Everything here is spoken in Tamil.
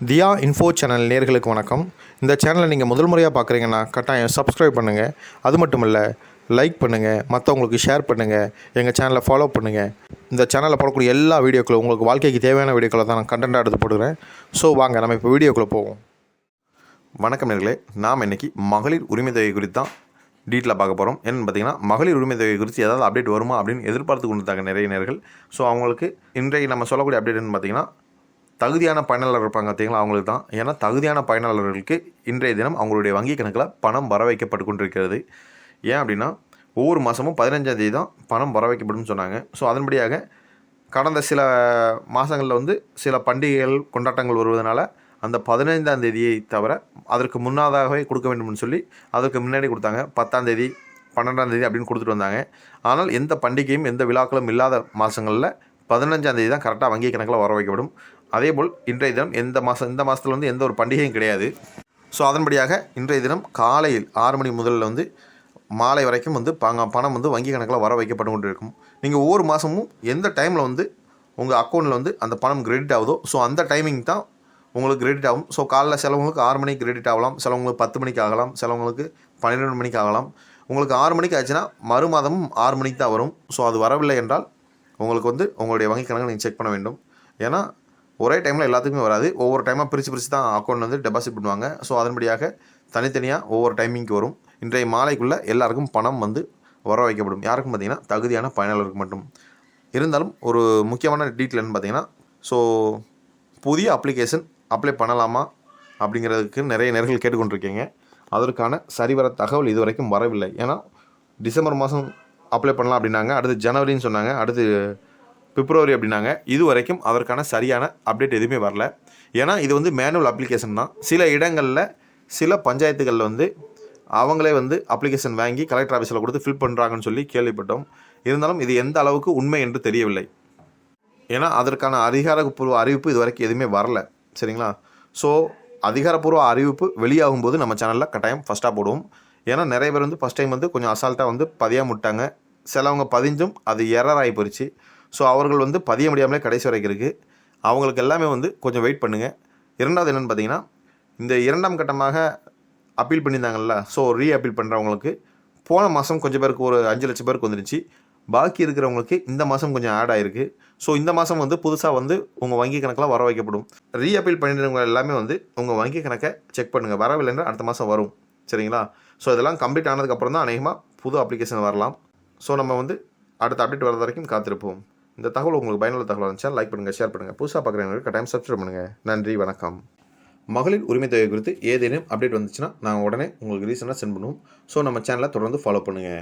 தியா இன்ஃபோ சேனல் நேர்களுக்கு வணக்கம். இந்த சேனலை நீங்கள் முதல் முறையாக பார்க்குறீங்கன்னா கட்டாயம் சப்ஸ்கிரைப் பண்ணுங்கள் அது மட்டும் இல்லை லைக் பண்ணுங்கள் மற்றவங்களுக்கு ஷேர் பண்ணுங்கள் எங்கள் சேனலை ஃபாலோ பண்ணுங்கள் இந்த சேனலில் போடக்கூடிய எல்லா வீடியோக்களும் உங்களுக்கு வாழ்க்கைக்கு தேவையான வீடியோக்களை தான் நான் கண்டென்ட்டாக எடுத்து போடுறேன். ஸோ வாங்க நம்ம இப்போ வீடியோக்குள்ளே போவோம். வணக்கம் நேர்களே நாம் இன்னைக்கு மகளிர் உரிமை தொகை குறித்து தான் டீட்டெயிலாக பார்க்க போகிறோம் என்னென்னு பார்த்தீங்கன்னா மகளிர் உரிமை தொகை குறித்து ஏதாவது அப்டேட் வருமா அப்படின்னு எதிர்பார்த்து கொண்டு நிறைய நேர்கள். ஸோ அவங்களுக்கு இன்றைக்கு நம்ம சொல்லக்கூடிய அப்டேட்னு பார்த்தீங்கன்னா தகுதியான பயனாளர் இருப்பாங்க பார்த்தீங்களா? அவங்களுக்கு தான். ஏன்னா தகுதியான பயனாளர்களுக்கு இன்றைய தினம் அவங்களுடைய வங்கி கணக்கில் பணம் வர வைக்கப்பட்டு கொண்டிருக்கிறது. ஏன் அப்படின்னா ஒவ்வொரு மாதமும் பதினஞ்சாம் தேதி தான் பணம் வர வைக்கப்படும் சொன்னாங்க. ஸோ அதன்படியாக கடந்த சில மாதங்களில் வந்து சில பண்டிகைகள் கொண்டாட்டங்கள் வருவதனால அந்த பதினைந்தாம் தேதியை தவிர அதற்கு முன்னாதாகவே கொடுக்க வேண்டும்னு சொல்லி அதற்கு முன்னாடி கொடுத்தாங்க. பத்தாம் தேதி பன்னெண்டாம் தேதி அப்படின்னு கொடுத்துட்டு வந்தாங்க. ஆனால் எந்த பண்டிகையும் எந்த விழாக்களும் இல்லாத மாதங்களில் பதினஞ்சாம் தேதி தான் கரெக்டாக வங்கி கணக்கில் வர வைக்கப்படும் அதே போல் இன்றைய தினம் எந்த மாதம் இந்த மாதத்தில் வந்து எந்த ஒரு பண்டிகையும் கிடையாது. ஸோ அதன்படியாக இன்றைய தினம் காலையில் ஆறு மணி முதலில் வந்து மாலை வரைக்கும் வந்து பங்க பணம் வந்து வங்கி கணக்கில் வர வைக்கப்பட்டு கொண்டு இருக்கும் நீங்கள் ஒவ்வொரு மாதமும் எந்த டைமில் வந்து உங்கள் அக்கௌண்ட்டில் வந்து அந்த பணம் கிரெடிட் ஆகுதோ ஸோ அந்த டைமிங் தான் உங்களுக்கு கிரெடிட் ஆகும். ஸோ காலைல சிலவங்களுக்கு ஆறு மணிக்கு கிரெடிட் ஆகலாம் சிலவங்களுக்கு பத்து மணிக்கு ஆகலாம் சிலவங்களுக்கு பன்னிரெண்டு மணிக்கு ஆகலாம். உங்களுக்கு ஆறு மணிக்கு ஆச்சுன்னா மறு மாதமும் ஆறு மணிக்கு தான் வரும். ஸோ அது வரவில்லை என்றால் உங்களுக்கு வந்து உங்களுடைய வங்கி கணக்கை நீங்கள் செக் பண்ண வேண்டும். ஏன்னா ஒரே டைமில் எல்லாத்துக்குமே வராது. ஒவ்வொரு டைமாக பிரித்து பிரித்து தான் அக்கௌண்ட் வந்து டெபாசிட் பண்ணுவாங்க. ஸோ அதன்படியாக தனித்தனியாக ஒவ்வொரு டைமிங்க்கு வரும். இன்றைய மாலைக்குள்ளே எல்லாருக்கும் பணம் வந்து வர வைக்கப்படும். யாருக்கும் பார்த்திங்கன்னா தகுதியான பயனாளருக்கு மட்டும். இருந்தாலும் ஒரு முக்கியமான டீட்டெயில்னு பார்த்தீங்கன்னா ஸோ புதிய அப்ளிகேஷன் அப்ளை பண்ணலாமா அப்படிங்கிறதுக்கு நிறைய நேர்கள் கேட்டுக்கொண்டிருக்கீங்க. அதற்கான சரிவர தகவல் இது வரைக்கும் வரவில்லை. ஏன்னா டிசம்பர் மாதம் அப்ளை பண்ணலாம் அப்படின்னாங்க. அடுத்து ஜனவரின்னு சொன்னாங்க. அடுத்து பிப்ரவரி அப்படின்னாங்க. இது வரைக்கும் அதற்கான சரியான அப்டேட் எதுவுமே வரல. ஏன்னா இது வந்து மேனுவல் அப்ளிகேஷன் தான். சில இடங்களில் சில பஞ்சாயத்துகளில் வந்து அவங்களே வந்து அப்ளிகேஷன் வாங்கி கலெக்டர் ஆஃபீஸில் கொடுத்து ஃபில் பண்ணுறாங்கன்னு சொல்லி கேள்விப்பட்டோம். இருந்தாலும் இது எந்த அளவுக்கு உண்மை என்று தெரியவில்லை. ஏன்னா அதற்கான அதிகாரப்பூர்வ அறிவிப்பு இது வரைக்கும் எதுவுமே வரல. சரிங்களா? ஸோ அதிகாரப்பூர்வ அறிவிப்பு வெளியாகும் போது நம்ம சேனலில் கட்டாயம் ஃபஸ்ட்டாக போடுவோம். ஏன்னா நிறைய பேர் வந்து ஃபஸ்ட் டைம் வந்து கொஞ்சம் அசால்ட்டாக வந்து பதியாக முட்டாங்க சிலவங்க பதிஞ்சும் அது எரர் ஆகி போயிடுச்சு ஸோ அவர்கள் வந்து பதிய முடியாமலே கடைசி வரைக்கும் இருக்குது அவங்களுக்கு எல்லாமே வந்து கொஞ்சம் வெயிட் பண்ணுங்கள் இரண்டாவது என்னென்னு பார்த்தீங்கன்னா இந்த இரண்டாம் கட்டமாக அப்பீல் பண்ணியிருந்தாங்கல்ல ஸோ ரீ அப்பீல் பண்ணுறவங்களுக்கு போன மாதம் கொஞ்சம் பேருக்கு ஒரு அஞ்சு லட்சம் பேருக்கு வந்துருச்சு. பாக்கி இருக்கிறவங்களுக்கு இந்த மாதம் கொஞ்சம் ஆட் ஆகிருக்கு ஸோ இந்த மாதம் வந்து புதுசாக வந்து உங்கள் வங்கி கணக்கில் வர வைக்கப்படும். ரீ அப்பீல் பண்ணிடுறவங்க எல்லாமே வந்து உங்கள் வங்கி கணக்கை செக் பண்ணுங்கள் வரவில்லைன்னா அடுத்த மாதம் வரும். சரிங்களா? ஸோ இதெல்லாம் கம்ப்ளீட் ஆனதுக்கப்புறம் தான் அநேகமாக புது அப்ளிகேஷன் வரலாம். ஸோ நம்ம வந்து அடுத்த அப்டேட் வர வரைக்கும் காத்திருப்போம். இந்த தகவல் உங்களுக்கு பயனுள்ள தகவலாக இருந்துச்சா லைக் பண்ணுங்கள் ஷேர் பண்ணுங்கள் புதுசாக பார்க்குறவங்களுக்கு கட்டாயம் சப்ஸ்கிரைப் பண்ணுங்கள் நன்றி வணக்கம். மகளிர் உரிமை தொகை குறித்து ஏதேனும் அப்டேட் வந்துச்சுன்னா நாங்கள் உடனே உங்களுக்கு ரீசனாக சென்ட் பண்ணுவோம். ஸோ நம்ம சேனலை தொடர்ந்து ஃபாலோ பண்ணுங்கள்